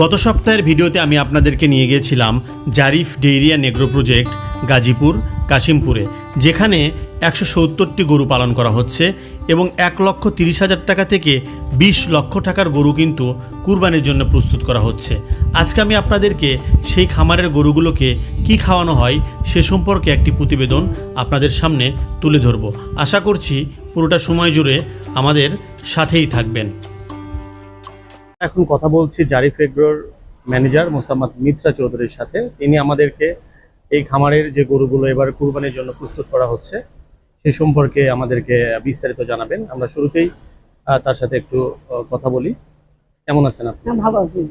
গত সপ্তাহের ভিডিওতে আমি আপনাদেরকে নিয়ে গিয়েছিলাম জারিফ ডেইরিয়া নেগ্রো প্রজেক্ট গাজীপুর, কাশিমপুরে, যেখানে একশো সত্তরটি গরু পালন করা হচ্ছে এবং এক লক্ষ তিরিশ হাজার টাকা থেকে বিশ লক্ষ টাকার গরু কিন্তু কুরবানির জন্য প্রস্তুত করা হচ্ছে। আজকে আমি আপনাদেরকে সেই খামারের গরুগুলোকে কি খাওয়ানো হয় সে সম্পর্কে একটি প্রতিবেদন আপনাদের সামনে তুলে ধরব। আশা করছি পুরোটা সময় জুড়ে আমাদের সাথেই থাকবেন। এখন কথা বলছি জারিফ এগ্রোর ম্যানেজার মোসাম্মদ মিত্রা চৌধুরীর সাথে। তিনি আমাদেরকে এই খামারের যে গরুগুলো এবার কুরবানির জন্য প্রস্তুত করা হচ্ছে সে সম্পর্কে আমাদেরকে বিস্তারিত জানাবেন। আমরা শুরুতেই তার সাথে একটু কথা বলি। কেমন আছেন আপনি? হ্যাঁ ভালো আছি।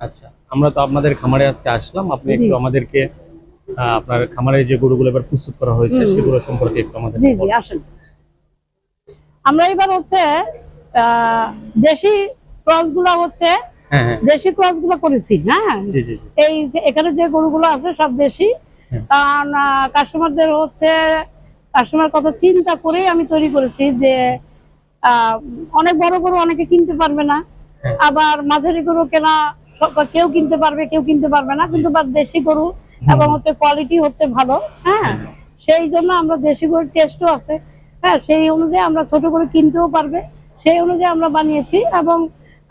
আচ্ছা আমরা তো আপনাদের খামারে আজকে আসলাম। আপনি একটু আমাদেরকে আপনার খামারে যে গরুগুলো এবার প্রস্তুত করা হয়েছে। সেগুলো সম্পর্কে একটু আমাদের জি জি আসেন। আমরা এবার হচ্ছে দেশি ক্রসগুলা হচ্ছে হ্যাঁ হ্যাঁ। দেশি ক্রসগুলো করেছি হ্যাঁ এই এখানে যে গরুগুলো আছে সব দেশি। হ্যাঁ। কারণ কাস্টমারদের হচ্ছে কাস্টমার কথা চিন্তা করেই আমি তৈরি করেছি যে অনেক বড় গরু অনেকে কিনতে পারবে না। হ্যাঁ। আবার মাঝারি গরু কেনা সব- কেউ কিনতে পারবে কেউ কিনতে পারবে না। কিন্তু বা দেশি গরু এবং হচ্ছে কোয়ালিটি হচ্ছে ভালো হ্যাঁ? সেই জন্য আমরা দেশি গরুর টেস্টও আছে হ্যাঁ? সেই অনুযায়ী আমরা ছোট করে কিনতেও পারবে সেই অনুযায়ী আমরা বানিয়েছি এবং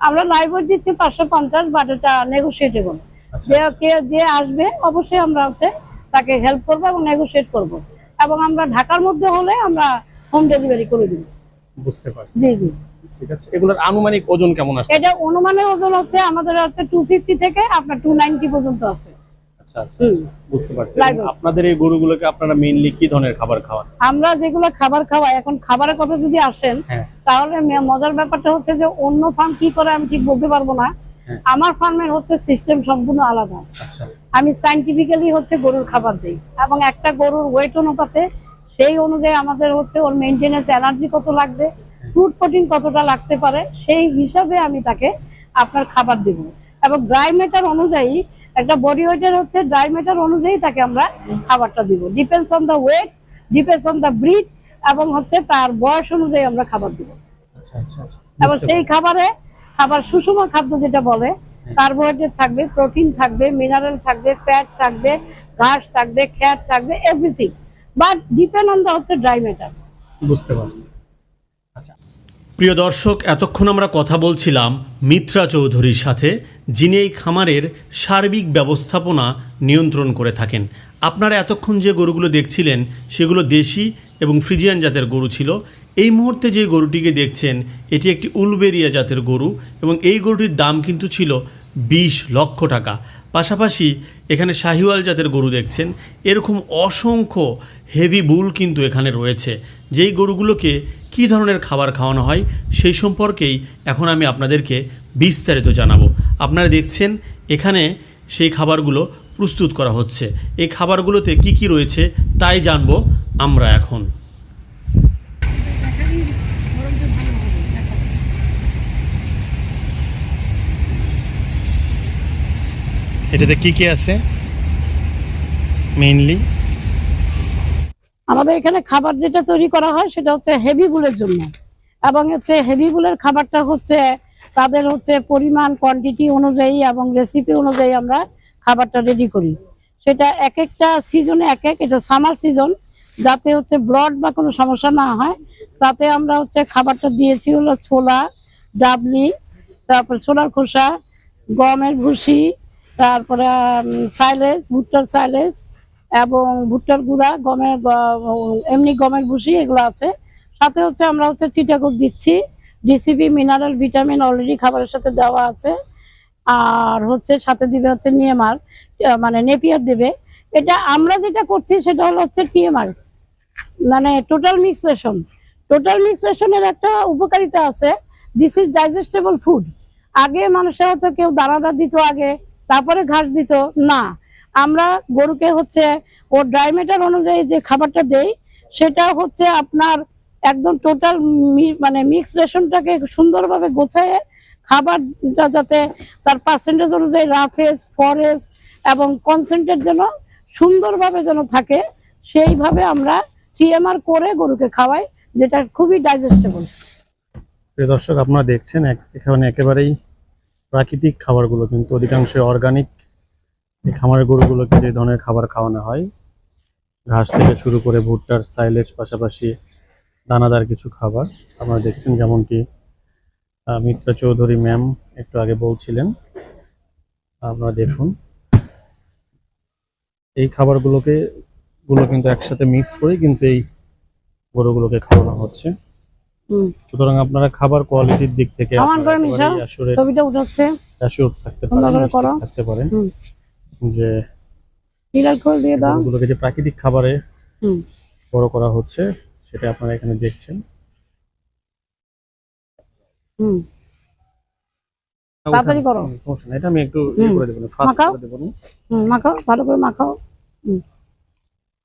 আমরা লাইভ দিচ্ছি পাঁচশো পঞ্চাশ বাট এটা নেগোসিয়েটেবল আচ্ছা যে আচ্ছা। কে যে আসবে অবশ্যই আমরা হচ্ছে তাকে হেল্প করব এবং নেগোসিয়েট করব। এবং আমরা ঢাকার মধ্যে হলে আমরা হোম ডেলিভারি করে দিব। বুঝতে পারছি। জি জি। ঠিক আছে। এগুলোর আনুমানিক ওজন কেমন আসছে এটা অনুমানের ওজন হচ্ছে আমাদের হচ্ছে টু ফিফটি থেকে আপনার টু নাইনটি পর্যন্ত আছে। আচ্ছা আচ্ছা আচ্ছা, বুঝতে পারছি। আপনাদের এই গরুগুলোকে আপনারা মেইনলি কি ধরনের খাবার খাওয়ান? আমরা যেগুলো খাবার খাওয়াই এখন খাবারের কথা যদি আসেন হ্যাঁ। তাহলে মজার ব্যাপারটা হচ্ছে যে অন্য ফার্ম কি করে আমি ঠিক বলতে পারব না। হ্যাঁ। আমার ফার্মের হচ্ছে সিস্টেম সম্পূর্ণ আলাদা। আমি সাইন্টিফিক্যালি হচ্ছে গরুর খাবার দিই এবং একটা গরুর ওয়েট অনুপাতে সেই অনুযায়ী আমাদের হচ্ছে ওর মেনটেনেন্স এনার্জি কত লাগবে ফুড প্রোটিন কতটা লাগতে পারে সেই হিসাবে আমি তাকে আপনার খাবার দেব। এবং ড্রাই ম্যাটার অনুযায়ী একটা বডি ওয়েটের হচ্ছে ড্রাই ম্যাটার অনুযায়ী তাকে আমরা খাবারটা দিব। Depends on the weight depends on the breed এবং হচ্ছে তার বয়স অনুযায়ী আমরা খাবার দিব। আচ্ছা আচ্ছা আচ্ছা। এবং সেই খাবারে খাবার সুষম খাদ্য যেটা বলে কার্বোহাইড্রেট থাকবে প্রোটিন থাকবে মিনারেল থাকবে ফ্যাট থাকবে ঘাস থাকবে খ্যাট থাকবে everything but depend on the হচ্ছে ড্রাই ম্যাটার বুঝতে পারছি। আচ্ছা। প্রিয় দর্শক, এতক্ষণ আমরা কথা বলছিলাম মিত্রা চৌধুরীর সাথে, যিনি এই খামারের সার্বিক ব্যবস্থাপনা নিয়ন্ত্রণ করে থাকেন। আপনারা এতক্ষণ যে গরুগুলো দেখছিলেন, সেগুলো দেশি এবং ফ্রিজিয়ান জাতের গরু ছিল। এই মুহূর্তে যে গরুটিকে দেখছেন, এটি একটি উলবেরিয়া জাতের গরু এবং এই গরুটির দাম কিন্তু ছিল বিশ লক্ষ টাকা। পাশাপাশি এখানে শাহিওয়াল জাতের গরু দেখছেন, এরকম অসংখ্য হেভি বুল কিন্তু এখানে রয়েছে। যেই গরুগুলোকে কী ধরনের খাবার খাওয়ানো হয় সেই সম্পর্কেই এখন আমি আপনাদেরকে বিস্তারিত জানাব। আপনারা দেখছেন, এখানে সেই খাবারগুলো প্রস্তুত করা হচ্ছে। এই খাবারগুলোতে কি কি রয়েছে তাই জানব আমরা এখন। এটাতে কি কি আছে? মেইনলি আমাদের এখানে খাবার যেটা তৈরি করা হয় সেটা হচ্ছে হেভি বুলের জন্য। এবং হচ্ছে হেভি বুলের খাবারটা হচ্ছে তাদের হচ্ছে পরিমাণ কোয়ান্টিটি অনুযায়ী এবং রেসিপি অনুযায়ী আমরা খাবারটা রেডি করি। সেটা এক একটা সিজনে এক এক এটা সামার সিজন যাতে হচ্ছে ব্লড বা কোনো সমস্যা না হয়। তাতে আমরা হচ্ছে খাবারটা দিয়েছি হলো ছোলা, ডাবলি, তারপর ছোলার খোসা, গমের ভুসি, তারপরে সাইলেজ ভুট্টার সাইলেজ এবং ভুট্টার গুঁড়া, গমের এমনি গমের ভুসি, এগুলো আছে। সাথে হচ্ছে আমরা হচ্ছে চিটাগুড় দিচ্ছি। ডিসিপি মিনারেল ভিটামিন অলরেডি খাবারের সাথে দেওয়া আছে। আর হচ্ছে সাথে দিবে হচ্ছে নিএমআর মানে নেপিয়ার দেবে। এটা আমরা যেটা করছি সেটা হলো হচ্ছে টিএমআর মানে টোটাল মিক্সলেশন টোটাল মিক্সলেশনের একটা উপকারিতা আছে দিস ইজ ডাইজেস্টেবল ফুড আগে মানুষের হয়তো কেউ দানাদার দিত আগে, তারপরে ঘাস দিত। না আমরা গরুকে হচ্ছে, ও ড্রাই ম্যাটার অনুযায়ী যে খাবারটা দেই, সেটা হচ্ছে আপনার একদম টোটাল মানে মিক্স রেশনটাকে সুন্দরভাবে গোছায় খাবারটা যাতে তার পার্সেন্টেজ অনুযায়ী রাফেজ ফরেস্ট এবং কনসেন্ট্রেট যেন সুন্দরভাবে যেন থাকে, সেইভাবে আমরা টিএমআর করে গরুকে খাওয়াই, যেটা খুবই ডাইজেস্টেবল প্রিয় দর্শক, আপনারা দেখছেন এখানে একেবারেই প্রাকৃতিক খাবারগুলো, কিন্তু অধিকাংশ অর্গানিক এই খামারের গরুগুলোকে যে ধরনের খাবার খাওয়ানো হয় ঘাস থেকে শুরু করে ভুট্টার সাইলেজ পাশাপাশি দানাদার কিছু খাবার আপনারা দেখছেন যেমনটি মিত্রা চৌধুরী ম্যাম একটু আগে বলছিলেন। আপনারা দেখুন। এই খাবারগুলোকে গুলো কিন্তু একসাথে মিক্স করে কিন্তু এই গরুগুলোকে খাওয়ানো হচ্ছে। সুতরাং আপনারা খাবার কোয়ালিটির দিক থেকে। আসলে থাকতে পারেন করো। থাকতে পারেন। যে দিয়ে দাও। যে প্রাকৃতিক খাবারে বড় করা হচ্ছে সেটা আপনারা এখানে দেখছেন। হুম। তাড়াতাড়ি করো। হুম, সমস্যা নাই, এটা আমি একটু ইয়ে করে দেবো ফাস্ট মাখাও। করে দেবো হুম মাখাও ভালো করে মাখাও। হুম।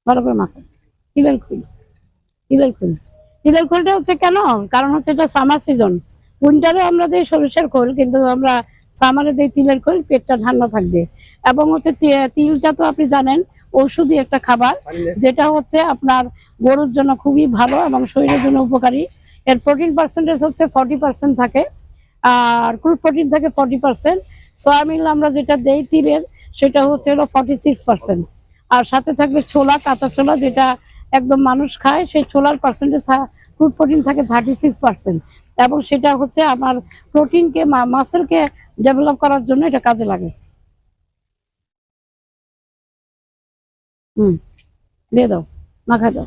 ভালো করে মাখাও। তিলের খোল তিলের খোল তিলের খোলটা হচ্ছে কেন? কারণ হচ্ছে এটা সামার সিজন উইন্টারে আমরা দিই সরিষার খোল কিন্তু আমরা সামারে দিই তিলের খোল পেটটা ঠান্ডা থাকবে। এবং হচ্ছে তিলটা তো আপনি জানেন ঔষধি একটা খাবার যেটা হচ্ছে আপনার গরুর জন্য খুবই ভালো এবং শরীরের জন্য উপকারী। এর প্রোটিন পার্সেন্টেজ হচ্ছে ফর্টি পার্সেন্ট থাকে আর ক্রুড প্রোটিন থাকে ফর্টি পার্সেন্ট সয়াবিন আমরা যেটা দেই তিলের সেটা হচ্ছে হলো ফর্টি সিক্স পার্সেন্ট আর সাথে থাকবে ছোলা কাঁচা ছোলা যেটা একদম মানুষ খায় সেই ছোলার পার্সেন্টেজ ক্রুড প্রোটিন থাকে থার্টি সিক্স পার্সেন্ট এবং সেটা হচ্ছে আমার প্রোটিনকে মাসেলকে ডেভেলপ করার জন্য এটা কাজে লাগে। হুম, দিয়ে দাও মাখা দাও।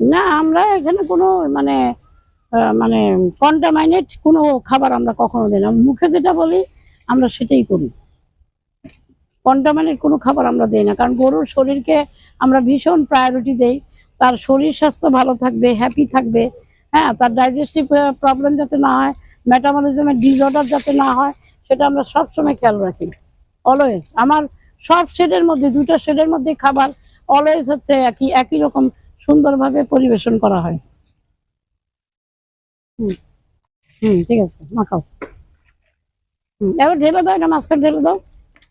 না, আমরা এখানে কোনো মানে মানে কন্টামাইনেট কোনো খাবার আমরা কখনো দিই না। মুখে যেটা বলি, আমরা সেটাই করি। কন্টামাইনেট কোনো খাবার আমরা দিই না, কারণ গরুর শরীরকে আমরা ভীষণ প্রায়োরিটি দেই। তার শরীর স্বাস্থ্য ভালো থাকবে হ্যাপি থাকবে। হ্যাঁ তার ডাইজেস্টিভ প্রবলেম যাতে না হয় মেটাবলিজমের ডিসঅর্ডার যাতে না হয়, সেটা আমরা সবসময় খেয়াল রাখি। অলওয়েজ আমার সব শেডের মধ্যে দুটো শেডের মধ্যে খাবার অলওয়েজ হচ্ছে একই একই রকম সুন্দরভাবে পরিবেশন করা হয়। হুম। হুম, ঠিক আছে, মাখাও। হুম, এবার ঢেলে দাও এটা মাঝখানে ঢেলে দাও।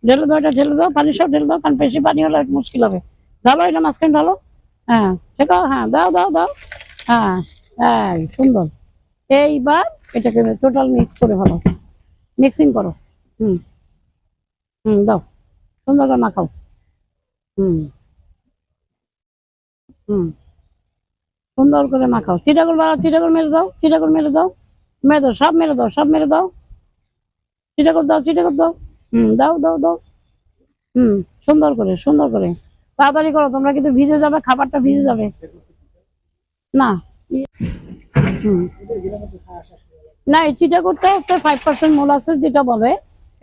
ঢেলে দাও, এটা ঢেলে দাও, পানি সব ঢেলে দাও, কারণ বেশি পানি হলে মুশকিল হবে। ঢালো, এটা মাঝখানে ঢালো। হ্যাঁ শেখাও হ্যাঁ দাও দাও দাও। হ্যাঁ হ্যাঁ সুন্দর। এইবার এটাকে টোটাল মিক্স করে ভালো। মিক্সিং করো। হুম হুম, দাও। সুন্দর করে মাখাও। হুম হুম। সুন্দর করে মাখাও। চিটাগুল বাড়াও, চিটাগুল মেরে দাও, চিটাগুল মেরে দাও। মেরে দাও, সব মেরে দাও, সব মেরে দাও। চিটাগুল দাও চিটাগুল দাও। হুম, দাও দাও দাও। হুম, সুন্দর করে সুন্দর করে। তাড়াতাড়ি করো, তোমরা কিন্তু ভিজে যাবে, খাবারটা ভিজে যাবে। না। না, এই চিটাগুড়টা হচ্ছে ফাইভ পার্সেন্ট মোলাসেস যেটা বলে,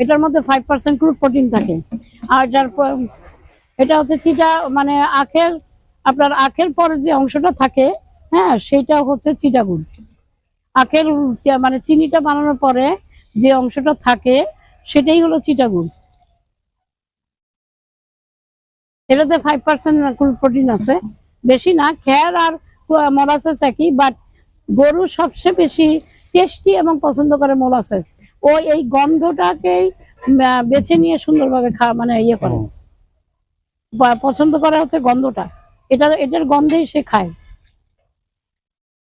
এটার মধ্যে ফাইভ পার্সেন্ট ক্রুড প্রোটিন থাকে। আর এটার এটা হচ্ছে চিটা মানে আখের, আপনার আখের পরে যে অংশটা থাকে হ্যাঁ সেটা হচ্ছে চিটাগুড়। আখের মানে চিনিটা বানানোর পরে যে অংশটা থাকে, সেটাই হলো চিটাগুড়। এটাতে ফাইভ পার্সেন্ট প্রোটিন আছে। বেশি না, খ্যার আর মোলাসেস একই বাট গরু সবচেয়ে বেশি টেস্টি এবং পছন্দ করে মোলাসেস ও এই গন্ধটাকেই বেছে নিয়ে সুন্দরভাবে খা মানে ইয়ে করে। পছন্দ করা হচ্ছে গন্ধটা। এটা, এটার গন্ধেই সে খায়।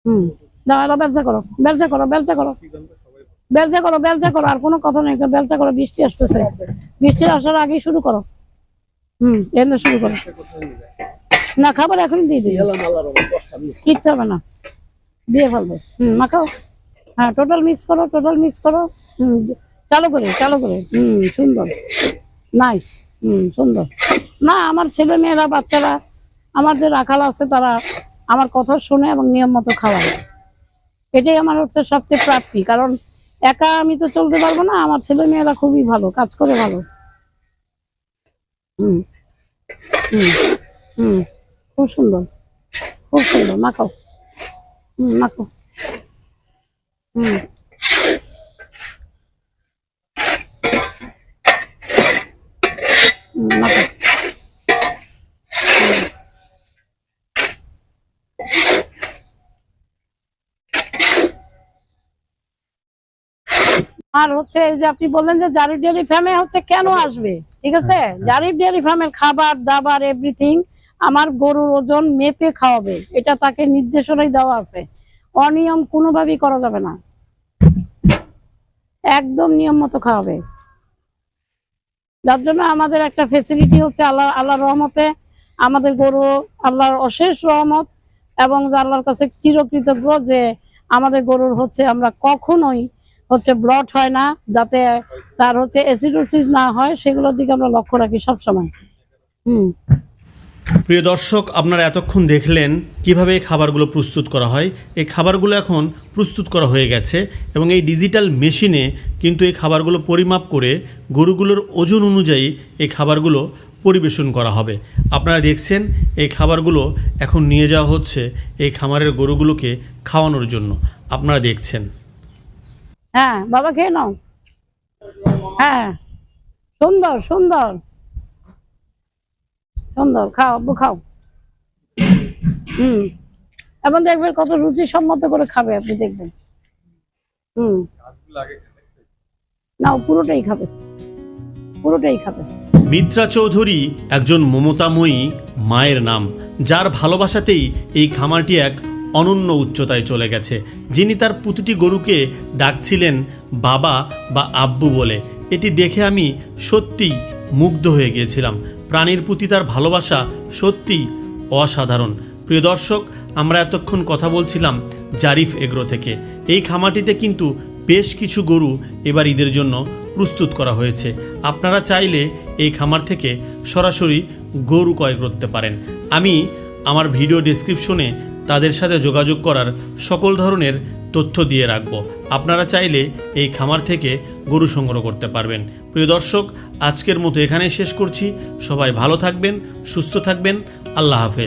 হুম। দাও ব্যবসা করো ব্যবসা করো ব্যবসা করো। ব্যবসা করো ব্যবসা করো, আর কোনো কথা নেই। ব্যবসা করো, বৃষ্টি আসতেছে। বৃষ্টি আসার আগেই শুরু করো। হুম এনে শুরু করো। না, খাবার এখনই দিয়ে দিই। কিচ্ছু হবে না। দিয়ে ফেলবে। হুম, মাখাও। হ্যাঁ টোটাল মিক্স করো টোটাল মিক্স করো। হুম, চালু করে চালু করে। হুম, সুন্দর। নাইস হুম, সুন্দর। না, আমার ছেলে মেয়েরা, বাচ্চারা, আমার যে রাখাল আছে, তারা আমার কথা শুনে এবং নিয়ম মতো খাওয়ায়। এটাই আমার হচ্ছে সবচেয়ে প্রাপ্তি। কারণ একা আমি তো চলতে পারব না, আমার ছেলে মেয়েরা খুবই ভালো, কাজ করে ভালো। হুম হুম হুম খুব সুন্দর খুব সুন্দর মাখাও হুম মাখো হুম হুম, মাখো হুম। আর হচ্ছে এই যে আপনি বললেন যে জারিফ ডেয়ারি ফার্মে হচ্ছে কেন আসবে? ঠিক আছে? জারিফ ডেয়ারি ফার্মের খাবার দাবার এভরিথিং আমার গরুর ওজন মেপে খাওয়াবে। এটা তাকে নির্দেশনাই দেওয়া আছে। অনিয়ম কোনোভাবেই করা যাবে না। একদম নিয়ম মতো খাওয়াবে। যার জন্য আমাদের একটা ফেসিলিটি হচ্ছে আল্লাহ আল্লাহর রহমতে আমাদের গরু আল্লাহর অশেষ রহমত এবং আল্লাহর কাছে চিরকৃতজ্ঞ যে আমাদের গরুর হচ্ছে আমরা কখনোই হচ্ছে ব্লড হয় না, যাতে তার হচ্ছে অ্যাসিডোসিস না হয়, সেগুলোর দিকে আমরা লক্ষ্য রাখি সবসময়। হুম। প্রিয় দর্শক, আপনারা এতক্ষণ দেখলেন কীভাবে এই খাবারগুলো প্রস্তুত করা হয়। এই খাবারগুলো এখন প্রস্তুত করা হয়ে গেছে এবং এই ডিজিটাল মেশিনে কিন্তু এই খাবারগুলো পরিমাপ করে গরুগুলোর ওজন অনুযায়ী এই খাবারগুলো পরিবেশন করা হবে। আপনারা দেখছেন, এই খাবারগুলো এখন নিয়ে যাওয়া হচ্ছে এই খামারের গরুগুলোকে খাওয়ানোর জন্য। আপনারা দেখছেন। হ্যাঁ বাবা খেয়ে নাও। হ্যাঁ সুন্দর সুন্দর। সুন্দর, খাও, আব্বু, খাও। হুম এবং দেখবেন কত রুচি সম্মত করে খাবে আপনি, দেখবেন। হুম। নাও পুরোটাই খাবে। পুরোটাই খাবে। মিত্রা চৌধুরী একজন মমতাময়ী মায়ের নাম, যার ভালোবাসাতেই এই খামারটি এক অনন্য উচ্চতায় চলে গেছে। যিনি তার প্রতিটি গরুকে ডাকছিলেন বাবা বা আব্বু বলে। এটি দেখে আমি সত্যি মুগ্ধ হয়ে গিয়েছিলাম। প্রাণীর প্রতি তার ভালোবাসা সত্যি অসাধারণ। প্রিয় দর্শক, আমরা এতক্ষণ কথা বলছিলাম জারিফ এগ্রো থেকে। এই খামারটিতে কিন্তু বেশ কিছু গরু এবার ঈদের জন্য প্রস্তুত করা হয়েছে। আপনারা চাইলে এই খামার থেকে সরাসরি গরু ক্রয় করতে পারেন। আমি আমার ভিডিও ডেসক্রিপশনে তাদের সাথে যোগাযোগ করার সকল ধরনের তথ্য দিয়ে রাখব। আপনারা চাইলে এই খামার থেকে গরু সংগ্রহ করতে পারবেন। প্রিয় দর্শক, আজকের মতো এখানেই শেষ করছি। সবাই ভালো থাকবেন, সুস্থ থাকবেন। আল্লাহ হাফেজ।